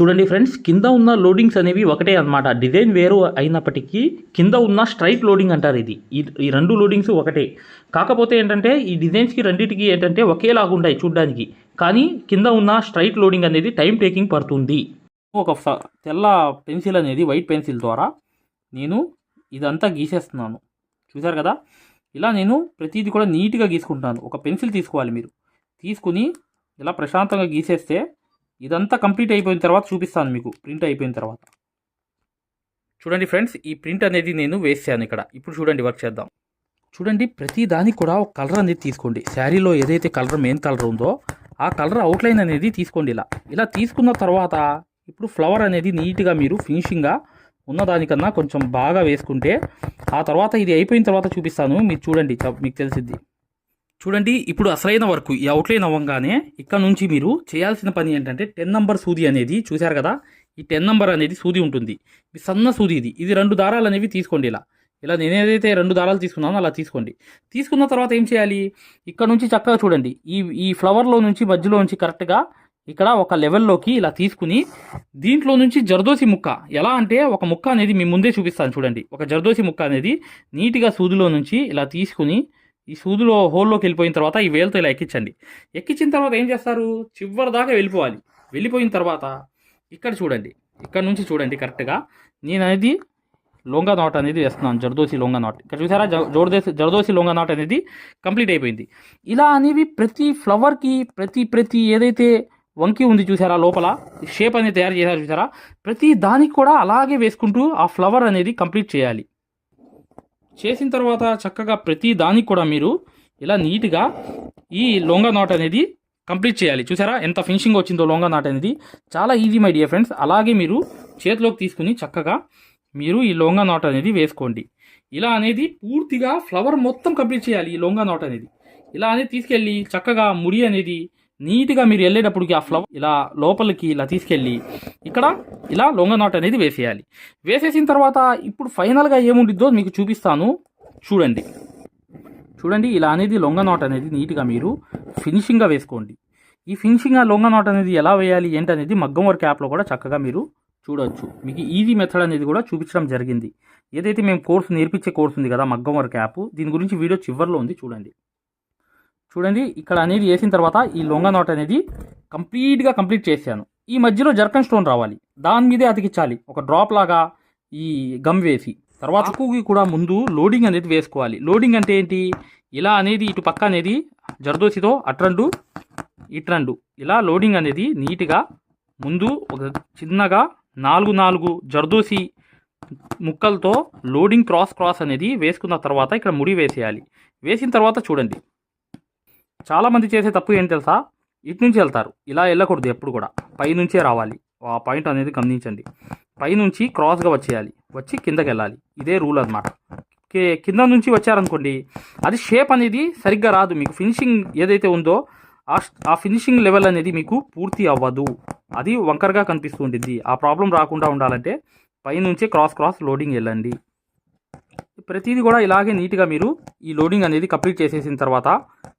చూడండి ఫ్రెండ్స్ కింద ఉన్న లోడింగ్స్ అనేవి ఒకటే అన్నమాట. డిజైన్ వేరు అయినప్పటికీ కింద ఉన్న స్ట్రైట్ లోడింగ్ అంటారు ఇది. ఈ రెండు లోడింగ్స్ ఒకటే. కాకపోతే ఏంటంటే ఈ డిజైన్స్కి రెండింటికి ఏంటంటే ఒకేలాగా ఉంటాయి చూడ్డానికి. కానీ కింద ఉన్న స్ట్రైట్ లోడింగ్ అనేది టైం టేకింగ్ పడుతుంది. ఒక తెల్ల పెన్సిల్ అనేది వైట్ పెన్సిల్ ద్వారా నేను ఇదంతా గీసేస్తున్నాను. చూసారు కదా? ఇలా నేను ప్రతిదీ కూడా నీట్గా గీసుకుంటాను. ఒక పెన్సిల్ తీసుకోవాలి మీరు. తీసుకుని ఇలా ప్రశాంతంగా గీసేస్తే ఇదంతా కంప్లీట్ అయిపోయిన తర్వాత చూపిస్తాను మీకు. ప్రింట్ అయిపోయిన తర్వాత. చూడండి ఫ్రెండ్స్ ఈ ప్రింట్ అనేది నేను వేసాను ఇక్కడ. ఇప్పుడు చూడండి వర్క్ చేద్దాం. చూడండి ప్రతి దానికి కూడా ఒక కలర్ అనేది తీసుకోండి. శారీలో ఏదైతే కలర్ మెయిన్ కలర్ ఉందో ఆ కలర్ అవుట్లైన్ అనేది తీసుకోండి ఇలా. ఇలా తీసుకున్న తర్వాత ఇప్పుడు ఫ్లవర్ అనేది నీట్గా మీరు ఫినిషింగ్గా ఉన్నదానికన్నా కొంచెం బాగా వేసుకుంటే ఆ తర్వాత ఇది అయిపోయిన తర్వాత చూపిస్తాను. మీరు చూడండి మీకు తెలిసిద్ది. చూడండి ఇప్పుడు అసలైన వర్క్ ఈ అవుట్లైన్ అవ్వగానే ఇక్కడ నుంచి మీరు చేయాల్సిన పని ఏంటంటే టెన్ నంబర్ సూది అనేది చూశారు కదా? ఈ టెన్ నంబర్ అనేది సూది ఉంటుంది. ఇది సన్న సూది ఇది. ఇది రెండు దారాలు అనేవి తీసుకోండి ఇలా. ఇలా నేను ఏదైతే రెండు దారాలు తీసుకున్నానో అలా తీసుకోండి. తీసుకున్న తర్వాత ఏం చేయాలి? ఇక్కడ నుంచి చక్కగా చూడండి. ఈ ఈ ఫ్లవర్లో నుంచి మధ్యలో నుంచి కరెక్ట్గా ఇక్కడ ఒక లెవెల్లోకి ఇలా తీసుకుని దీంట్లో నుంచి జర్దోసి ముక్క. ఎలా అంటే ఒక ముక్క అనేది మీ ముందే చూపిస్తాను చూడండి. ఒక జర్దోసి ముక్క అనేది నీట్గా సూదిలో నుంచి ఇలా తీసుకుని ఈ సూదులో హోల్లోకి వెళ్ళిపోయిన తర్వాత ఈ వేలతో ఇలా ఎక్కించండి. ఎక్కించిన తర్వాత ఏం చేస్తారు? చివరి దాకా వెళ్ళిపోవాలి. వెళ్ళిపోయిన తర్వాత ఇక్కడ చూడండి. ఇక్కడ నుంచి చూడండి కరెక్ట్గా నేను అనేది లొంగా నాట్ అనేది వేస్తున్నాను. జర్దోసి లోంగా నాట్. ఇక్కడ చూసారా? జ- జర్దోసి లొంగా నాట్ అనేది కంప్లీట్ అయిపోయింది. ఇలా అనేవి ప్రతి ఫ్లవర్కి ప్రతి ప్రతి ఏదైతే వంకి ఉంది చూసారా లోపల? షేప్ అనేది తయారు చేశారు చూసారా? ప్రతి దానికి కూడా అలాగే వేసుకుంటూ ఆ ఫ్లవర్ అనేది కంప్లీట్ చేయాలి. చేసిన తర్వాత చక్కగా ప్రతి దానికి కూడా మీరు ఇలా నీట్గా ఈ లొంగ నాట్ అనేది కంప్లీట్ చేయాలి. చూసారా? ఎంత ఫినిషింగ్ వచ్చిందో లొంగ నాట్ అనేది. చాలా ఈజీ మై డియర్ ఫ్రెండ్స్. అలాగే మీరు చేతిలోకి తీసుకుని చక్కగా మీరు ఈ లొంగ నాట్ అనేది వేసుకోండి. ఇలా అనేది పూర్తిగా ఫ్లవర్ మొత్తం కంప్లీట్ చేయాలి ఈ లొంగ నాట్ అనేది. ఇలా అనేది తీసుకెళ్ళి చక్కగా ముడి అనేది నీట్గా మీరు వెళ్ళేటప్పటికి ఆ ఫ్లవర్ ఇలా లోపలికి ఇలా తీసుకెళ్ళి ఇక్కడ ఇలా లొంగ నాట్ అనేది వేసేయాలి. వేసేసిన తర్వాత ఇప్పుడు ఫైనల్గా ఏముండిద్దో మీకు చూపిస్తాను. చూడండి. చూడండి ఇలా అనేది లొంగ నాట్ అనేది నీట్గా మీరు ఫినిషింగ్గా వేసుకోండి. ఈ ఫినిషింగ్ ఆ లొంగ నాట్ అనేది ఎలా వేయాలి ఏంటనేది మగ్గం వర్క్ యాప్లో కూడా చక్కగా మీరు చూడొచ్చు. మీకు ఈజీ మెథడ్ అనేది కూడా చూపించడం జరిగింది. ఏదైతే మేము కోర్సు నేర్పించే కోర్సు ఉంది కదా మగ్గం వర్క్ యాప్ దీని గురించి వీడియో చివరిలో ఉంది చూడండి. చూడండి ఇక్కడ అనేది వేసిన తర్వాత ఈ లొంగ నాట్ అనేది కంప్లీట్గా కంప్లీట్ చేశాను. ఈ మధ్యలో జర్కన్ స్టోన్ రావాలి. దాని మీదే అతికించాలి. ఒక డ్రాప్ లాగా ఈ గమ్ వేసి. తర్వాత ఆకుకి కూడా ముందు లోడింగ్ అనేది వేసుకోవాలి. లోడింగ్ అంటే ఏంటి? ఇలా అనేది ఇటు పక్క అనేది జర్దోసితో అట్రండు ఇట్రండు. ఇలా లోడింగ్ అనేది నీట్గా ముందు ఒక చిన్నగా నాలుగు నాలుగు జర్దోసి ముక్కలతో లోడింగ్ క్రాస్ క్రాస్ అనేది వేసుకున్న తర్వాత ఇక్కడ ముడి వేసేయాలి. వేసిన తర్వాత చూడండి. చాలామంది చేసే తప్పు ఏంటి తెలుసా? ఇటు నుంచి వెళ్తారు. ఇలా వెళ్ళకూడదు ఎప్పుడు కూడా. పైనుంచే రావాలి. ఆ పాయింట్ అనేది గమనించండి. పైనుంచి క్రాస్గా వచ్చేయాలి. వచ్చి కిందకి వెళ్ళాలి. ఇదే రూల్ అనమాట కింద నుంచి వచ్చారనుకోండి అది షేప్ అనేది సరిగ్గా రాదు. మీకు ఫినిషింగ్ ఏదైతే ఉందో ఆ ఆ ఫినిషింగ్ లెవెల్ అనేది మీకు పూర్తి అవ్వదు. అది వంకరగా కనిపిస్తూ ఉంటుంది ఆ ప్రాబ్లం రాకుండా ఉండాలంటే పైనుంచే క్రాస్ క్రాస్ లోడింగ్ వెళ్ళండి. ప్రతిదీ కూడా ఇలాగే నీట్గా మీరు ఈ లోడింగ్ అనేది కంప్లీట్ చేసేసిన తర్వాత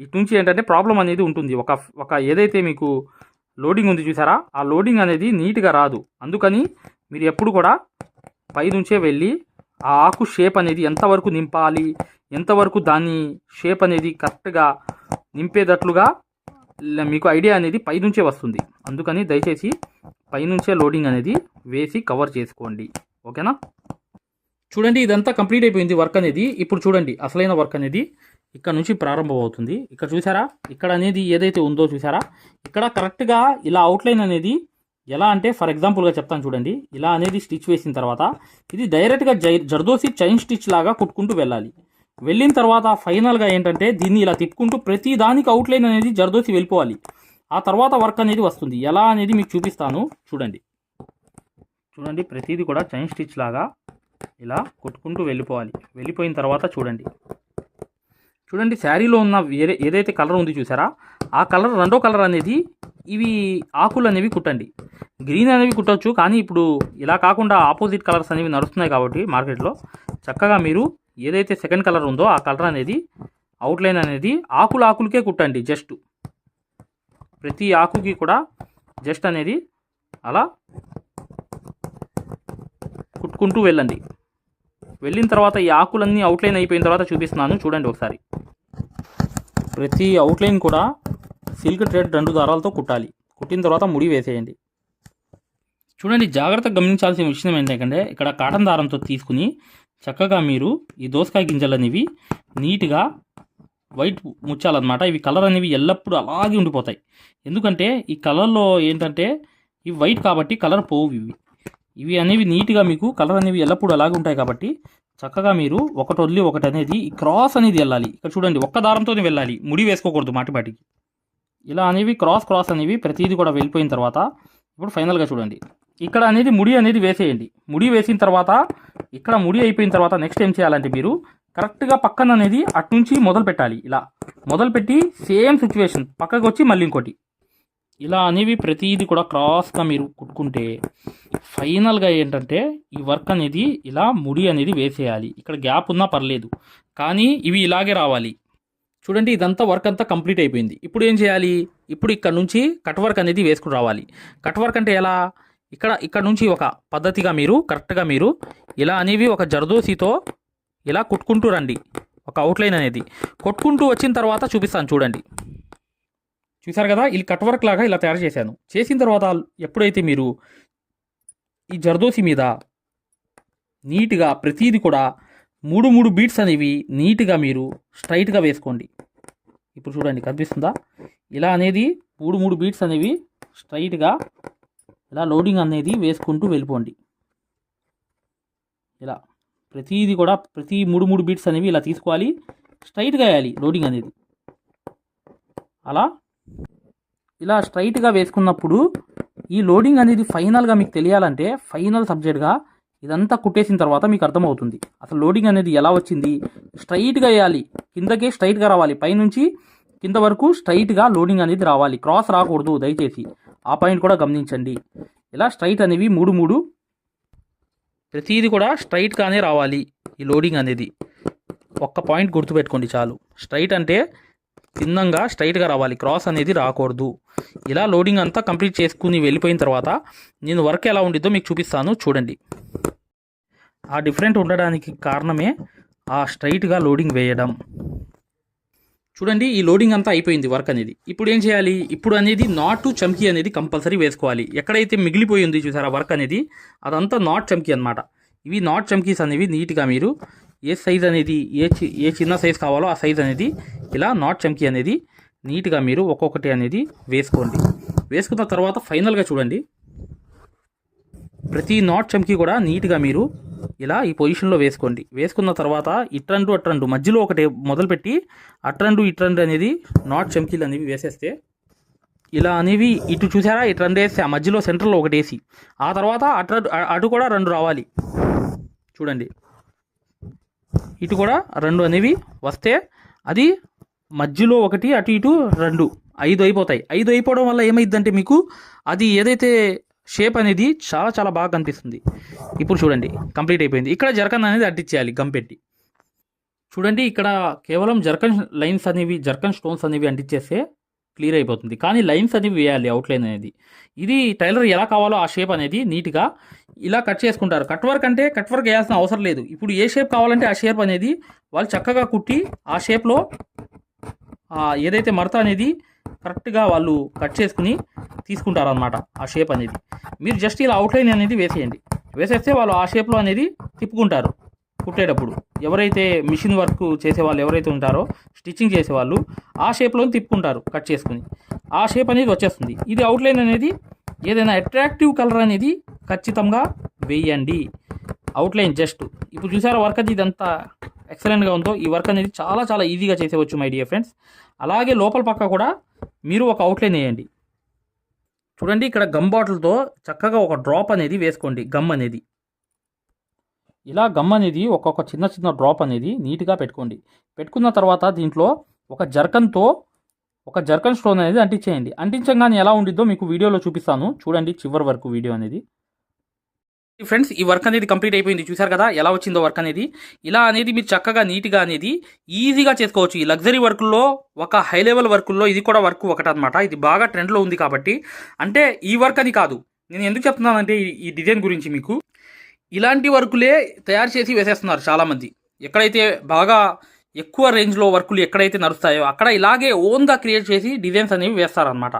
ఇటు నుంచి ఏంటంటే ప్రాబ్లం అనేది ఉంటుంది. ఒక ఒక ఏదైతే మీకు లోడింగ్ ఉంది చూసారా ఆ లోడింగ్ అనేది నీట్గా రాదు. అందుకని మీరు ఎప్పుడు కూడా పైనుంచే వెళ్ళి ఆ ఆకు షేప్ అనేది ఎంతవరకు నింపాలి ఎంతవరకు దాని షేప్ అనేది కరెక్ట్గా నింపేటట్లుగా మీకు ఐడియా అనేది పైనుంచే వస్తుంది. అందుకని దయచేసి పైనుంచే లోడింగ్ అనేది వేసి కవర్ చేసుకోండి. ఓకేనా? చూడండి ఇదంతా కంప్లీట్ అయిపోయింది వర్క్ అనేది. ఇప్పుడు చూడండి అసలైన వర్క్ అనేది ఇక్కడ నుంచి ప్రారంభం అవుతుంది ఇక్కడ చూసారా? ఇక్కడ అనేది ఏదైతే ఉందో చూసారా? ఇక్కడ కరెక్ట్గా ఇలా అవుట్లైన్ అనేది ఎలా అంటే ఫర్ ఎగ్జాంపుల్గా చెప్తాను చూడండి. ఇలా అనేది స్టిచ్ వేసిన తర్వాత ఇది డైరెక్ట్గా జై జర్దోసి చైన్ స్టిచ్ లాగా కుట్టుకుంటూ వెళ్ళాలి. వెళ్ళిన తర్వాత ఫైనల్గా ఏంటంటే దీన్ని ఇలా తిప్పుకుంటూ ప్రతి దానికి అవుట్లైన్ అనేది జర్దోసి వెళ్ళిపోవాలి. ఆ తర్వాత వర్క్ అనేది వస్తుంది. ఎలా అనేది మీకు చూపిస్తాను. చూడండి. చూడండి ప్రతిదీ కూడా చైన్ స్టిచ్ లాగా ఇలా కొట్టుకుంటూ వెళ్ళిపోవాలి. వెళ్ళిపోయిన తర్వాత చూడండి. చూడండి శారీలో ఉన్న వేరే ఏదైతే కలర్ ఉంది చూసారా ఆ కలర్ రెండో కలర్ అనేది ఇవి ఆకులు అనేవి కుట్టండి. గ్రీన్ అనేవి కుట్టవచ్చు కానీ ఇప్పుడు ఇలా కాకుండా ఆపోజిట్ కలర్స్ అనేవి నడుస్తున్నాయి కాబట్టి మార్కెట్లో. చక్కగా మీరు ఏదైతే సెకండ్ కలర్ ఉందో ఆ కలర్ అనేది అవుట్లైన్ అనేది ఆకులు ఆకులకే కుట్టండి జస్ట్. ప్రతి ఆకుకి కూడా జస్ట్ అనేది అలా కుట్టుకుంటూ వెళ్ళండి. వెళ్ళిన తర్వాత ఈ ఆకులన్నీ అవుట్లైన్ అయిపోయిన తర్వాత చూపిస్తున్నాను చూడండి ఒకసారి. ప్రతి అవుట్లైన్ కూడా సిల్క్ థ్రెడ్ రెండు దారాలతో కుట్టాలి. కుట్టిన తర్వాత ముడి వేసేయండి. చూడండి జాగ్రత్తగా గమనించాల్సిన విషయం ఏంటంటే ఇక్కడ కాటన్ దారంతో తీసుకుని చక్కగా మీరు ఈ దోసకాయ గింజలు అనేవి నీట్గా వైట్ ముచ్చాలన్నమాట. ఇవి కలర్ అనేవి ఎల్లప్పుడూ అలాగే ఉండిపోతాయి. ఎందుకంటే ఈ కలర్లో ఏంటంటే ఇవి వైట్ కాబట్టి కలర్ పోవు ఇవి. ఇవి అనేవి నీట్గా మీకు కలర్ అనేవి ఎల్లప్పుడూ అలాగే ఉంటాయి కాబట్టి చక్కగా మీరు ఒకటి వదిలి ఒకటి అనేది ఈ క్రాస్ అనేది వెళ్ళాలి. ఇక్కడ చూడండి ఒక్క దారంతోనే వెళ్ళాలి. ముడి వేసుకోకూడదు మాటిపాటికి ఇలా అనేవి క్రాస్ క్రాస్ అనేవి ప్రతిదీ కూడా వెళ్ళిపోయిన తర్వాత ఇప్పుడు ఫైనల్గా చూడండి. ఇక్కడ అనేది ముడి అనేది వేసేయండి. ముడి వేసిన తర్వాత ఇక్కడ ముడి అయిపోయిన తర్వాత నెక్స్ట్ ఏం చేయాలంటే మీరు కరెక్ట్గా పక్కన అనేది అటు నుంచి మొదలు పెట్టాలి ఇలా మొదలు పెట్టి సేమ్ సిచ్యువేషన్ పక్కకు వచ్చి మళ్ళీ ఇంకోటి. ఇలా అనేవి ప్రతిదీ కూడా క్రాస్గా మీరు కుట్టుకుంటే ఫైనల్గా ఏంటంటే ఈ వర్క్ అనేది ఇలా ముడి అనేది వేసేయాలి. ఇక్కడ గ్యాప్ ఉన్నా పర్లేదు. కానీ ఇవి ఇలాగే రావాలి. చూడండి ఇదంతా వర్క్ అంతా కంప్లీట్ అయిపోయింది. ఇప్పుడు ఏం చేయాలి? ఇప్పుడు ఇక్కడ నుంచి కట్ వర్క్ అనేది వేసుకుని రావాలి. కట్ వర్క్ అంటే ఎలా? ఇక్కడ ఇక్కడ నుంచి ఒక పద్ధతిగా మీరు కరెక్ట్గా మీరు ఇలా అనేవి ఒక జర్దోసితో ఇలా కుట్టుకుంటూ రండి. ఒక అవుట్లైన్ అనేది. కొట్టుకుంటూ వచ్చిన తర్వాత చూపిస్తాను చూడండి. చూసారు కదా? ఇది కట్ వర్క్ లాగా ఇలా తయారు చేశాను. చేసిన తర్వాత ఎప్పుడైతే మీరు ఈ జర్దోసి మీద నీట్గా ప్రతీది కూడా మూడు మూడు బీట్స్ అనేవి నీట్గా మీరు స్ట్రైట్గా వేసుకోండి. ఇప్పుడు చూడండి కనిపిస్తుందా? ఇలా అనేది మూడు మూడు బీట్స్ అనేవి స్ట్రైట్గా ఇలా లోడింగ్ అనేది వేసుకుంటూ వెళ్ళిపోండి. ఇలా ప్రతీది కూడా ప్రతి మూడు మూడు బీట్స్ అనేవి ఇలా తీసుకోవాలి. స్ట్రైట్గా వేయాలి లోడింగ్ అనేది. అలా ఇలా స్ట్రైట్గా వేసుకున్నప్పుడు ఈ లోడింగ్ అనేది ఫైనల్గా మీకు తెలియాలంటే ఫైనల్ సబ్జెక్ట్గా ఇదంతా కుట్టేసిన తర్వాత మీకు అర్థమవుతుంది. అసలు లోడింగ్ అనేది ఎలా వచ్చింది? స్ట్రైట్గా వేయాలి. కిందకే స్ట్రైట్గా రావాలి. పైనుంచి కింద వరకు స్ట్రైట్గా లోడింగ్ అనేది రావాలి. క్రాస్ రాకూడదు దయచేసి. ఆ పాయింట్ కూడా గమనించండి. ఇలా స్ట్రైట్ అనేవి మూడు మూడు ప్రతిదీ కూడా స్ట్రైట్గానే రావాలి ఈ లోడింగ్ అనేది. ఒక్క పాయింట్ గుర్తుపెట్టుకోండి చాలు. స్ట్రైట్ అంటే భిన్నంగా స్ట్రైట్గా రావాలి. క్రాస్ అనేది రాకూడదు. ఇలా లోడింగ్ అంతా కంప్లీట్ చేసుకుని వెళ్ళిపోయిన తర్వాత నేను వర్క్ ఎలా ఉండిద్దో మీకు చూపిస్తాను. చూడండి. ఆ డిఫరెంట్ ఉండడానికి కారణమే ఆ స్ట్రైట్గా లోడింగ్ వేయడం. చూడండి ఈ లోడింగ్ అంతా అయిపోయింది వర్క్ అనేది. ఇప్పుడు ఏం చేయాలి? ఇప్పుడు అనేది నాటు చమ్కీ అనేది కంపల్సరీ వేసుకోవాలి. ఎక్కడైతే మిగిలిపోయింది చూసారా వర్క్ అనేది అదంతా నాట్ చమ్కీ అనమాట ఇవి నాట్ చమ్కీస్ అనేవి నీట్గా మీరు ఏ సైజ్ అనేది ఏ చి ఏ చిన్న సైజ్ కావాలో ఆ సైజ్ అనేది ఇలా నాట్ చమ్కీ అనేది నీట్గా మీరు ఒక్కొక్కటి అనేది వేసుకోండి. వేసుకున్న తర్వాత ఫైనల్గా చూడండి. ప్రతి నాట్ చమ్కీ కూడా నీట్గా మీరు ఇలా ఈ పొజిషన్లో వేసుకోండి. వేసుకున్న తర్వాత ఇట్రండు అట్రండు మధ్యలో ఒకటి మొదలుపెట్టి అట్రండు ఇట్రండు అనేది నాట్ చమ్కీలు అనేవి వేసేస్తే ఇలా అనేవి ఇటు చూసారా? ఇటు రెండు వేస్తే ఆ మధ్యలో సెంటర్లో ఒకటి వేసి ఆ తర్వాత అటు అటు కూడా రెండు రావాలి. చూడండి. ఇటు కూడా రెండు అనేవి వస్తే అది మధ్యలో ఒకటి అటు ఇటు రెండు. ఐదు అయిపోతాయి. ఐదు అయిపోవడం వల్ల ఏమైందంటే మీకు అది ఏదైతే షేప్ అనేది చాలా చాలా బాగా కనిపిస్తుంది. ఇప్పుడు చూడండి కంప్లీట్ అయిపోయింది. ఇక్కడ జర్కన్ అనేది అడ్డిచ్చేయాలి గంపెట్టి చూడండి ఇక్కడ కేవలం జర్కన్ లైన్స్ అనేవి జర్కన్ స్టోన్స్ అనేవి అంటించేస్తే క్లియర్ అయిపోతుంది. కానీ లైన్స్ అనేవి వేయాలి అవుట్లైన్ అనేది. ఇది టైలర్ ఎలా కావాలో ఆ షేప్ అనేది నీట్గా ఇలా కట్ చేసుకుంటారు. కట్ వర్క్ అంటే కట్ వర్క్ వేయాల్సిన అవసరం లేదు. ఇప్పుడు ఏ షేప్ కావాలంటే ఆ షేప్ అనేది వాళ్ళు చక్కగా కుట్టి ఆ షేప్లో ఏదైతే మడత అనేది కరెక్ట్గా వాళ్ళు కట్ చేసుకుని తీసుకుంటారనమాట ఆ షేప్ అనేది. మీరు జస్ట్ ఇలా అవుట్లైన్ అనేది వేసేయండి. వేసేస్తే వాళ్ళు ఆ షేప్లో అనేది తిప్పుకుంటారు. కుట్టేటప్పుడు ఎవరైతే మిషన్ వర్క్ చేసే వాళ్ళు ఎవరైతే ఉంటారో స్టిచ్చింగ్ చేసేవాళ్ళు ఆ షేప్లో తిప్పుకుంటారు కట్ చేసుకుని. ఆ షేప్ అనేది వచ్చేస్తుంది. ఇది అవుట్లైన్ అనేది ఏదైనా అట్రాక్టివ్ కలర్ అనేది ఖచ్చితంగా వేయండి. అవుట్లైన్ జస్ట్ ఇప్పుడు చూసారా వర్క్ అది ఇదంతా ఎక్సలెంట్గా ఉందో? ఈ వర్క్ అనేది చాలా చాలా ఈజీగా చేసేవచ్చు మై డియర్ ఫ్రెండ్స్ అలాగే లోపల పక్క కూడా మీరు ఒక అవుట్లైన్ వేయండి. చూడండి ఇక్కడ గమ్ బాటిల్తో చక్కగా ఒక డ్రాప్ అనేది వేసుకోండి గమ్ అనేది. ఇలా గమ్ అనేది ఒక్కొక్క చిన్న చిన్న డ్రాప్ అనేది నీట్గా పెట్టుకోండి. పెట్టుకున్న తర్వాత దీంట్లో ఒక జర్కన్తో ఒక జర్కన్ స్టోన్ అనేది అంటించేయండి. అంటించగానే ఎలా ఉండిద్దో మీకు వీడియోలో చూపిస్తాను. చూడండి చివరి వరకు వీడియో అనేది. ఫ్రెండ్స్ ఈ వర్క్ అనేది కంప్లీట్ అయిపోయింది. చూసారు కదా? ఎలా వచ్చిందో వర్క్ అనేది? ఇలా అనేది మీరు చక్కగా నీట్గా అనేది ఈజీగా చేసుకోవచ్చు. ఈ లగ్జరీ వర్క్లో ఒక హై లెవెల్ వర్క్లో ఇది కూడా వర్క్ ఒకటి అనమాట ఇది బాగా ట్రెండ్లో ఉంది కాబట్టి. అంటే ఈ వర్క్ అని కాదు. నేను ఎందుకు చెప్తున్నానంటే ఈ డిజైన్ గురించి మీకు. ఇలాంటి వర్కులే తయారు చేసి వేసేస్తున్నారు చాలామంది. ఎక్కడైతే బాగా ఎక్కువ రేంజ్లో వర్కులు ఎక్కడైతే నడుస్తాయో అక్కడ ఇలాగే ఓన్గా క్రియేట్ చేసి డిజైన్స్ అనేవి వేస్తారనమాట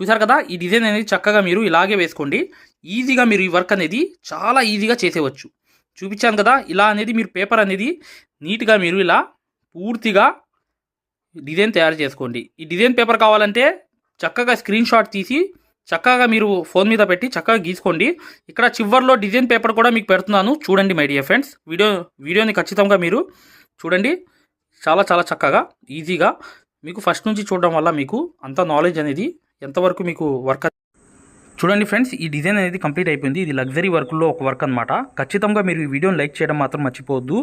చూసారు కదా ఈ డిజైన్ అనేది చక్కగా మీరు ఇలాగే వేసుకోండి. ఈజీగా మీరు ఈ వర్క్ అనేది చాలా ఈజీగా చేసేవచ్చు. చూపించాను కదా ఇలా అనేది మీరు పేపర్ అనేది నీట్గా మీరు ఇలా పూర్తిగా డిజైన్ తయారు చేసుకోండి. ఈ డిజైన్ పేపర్ కావాలంటే చక్కగా స్క్రీన్ షాట్ తీసి చక్కగా మీరు ఫోన్ మీద పెట్టి చక్కగా గీసుకోండి. ఇక్కడ చివర్లో డిజైన్ పేపర్ కూడా మీకు పెడుతున్నాను. చూడండి మై డియర్ ఫ్రెండ్స్. వీడియో వీడియోని ఖచ్చితంగా మీరు చూడండి. చాలా చాలా చక్కగా ఈజీగా. మీకు ఫస్ట్ నుంచి చూడడం వల్ల మీకు అంత నాలెడ్జ్ అనేది ఎంతవరకు మీకు వర్క్ చూడండి ఫ్రెండ్స్ ఈ డిజైన్ అనేది కంప్లీట్ అయిపోయింది. ఇది లగ్జరీ వర్క్లో ఒక వర్క్ అనమాట ఖచ్చితంగా మీరు ఈ వీడియోని లైక్ చేయడం మాత్రం మర్చిపోవద్దు.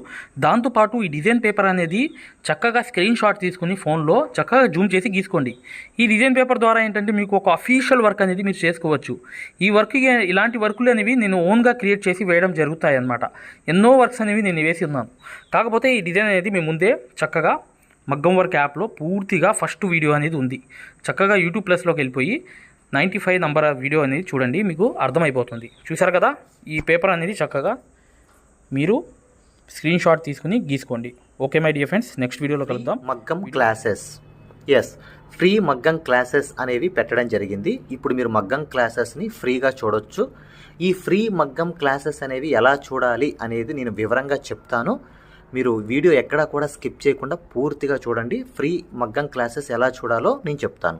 దాంతోపాటు ఈ డిజైన్ పేపర్ అనేది చక్కగా స్క్రీన్ షాట్ తీసుకుని ఫోన్లో చక్కగా జూమ్ చేసి గీసుకోండి. ఈ డిజైన్ పేపర్ ద్వారా ఏంటంటే మీకు ఒక అఫీషియల్ వర్క్ అనేది మీరు చేసుకోవచ్చు. ఈ వర్క్ ఇలాంటి వర్కులు అనేవి నేను ఓన్గా క్రియేట్ చేసి వేయడం జరుగుతాయి అన్నమాట. ఎన్నో వర్క్స్ అనేవి నేను వేసి ఉన్నాను. కాకపోతే ఈ డిజైన్ అనేది మీ ముందే చక్కగా మగ్గం వర్క్ యాప్లో పూర్తిగా ఫస్ట్ వీడియో అనేది ఉంది. చక్కగా యూట్యూబ్ ప్లస్లోకి వెళ్ళిపోయి నైంటీ ఫైవ్ నంబర్ వీడియో అనేది చూడండి మీకు అర్థమైపోతుంది. చూసారు కదా? ఈ పేపర్ అనేది చక్కగా మీరు స్క్రీన్ షాట్ తీసుకుని గీసుకోండి. Okay my dear friends? Next వీడియోలో కలుద్దాం. Maggam classes. Yes free maggam classes అనేవి పెట్టడం జరిగింది. ఇప్పుడు మీరు మగ్గం క్లాసెస్ని ఫ్రీగా చూడొచ్చు. ఈ ఫ్రీ మగ్గం క్లాసెస్ అనేవి ఎలా చూడాలి అనేది నేను వివరంగా చెప్తాను. మీరు వీడియో ఎక్కడా కూడా స్కిప్ చేయకుండా పూర్తిగా చూడండి. ఫ్రీ మగ్గం క్లాసెస్ ఎలా చూడాలో నేను చెప్తాను.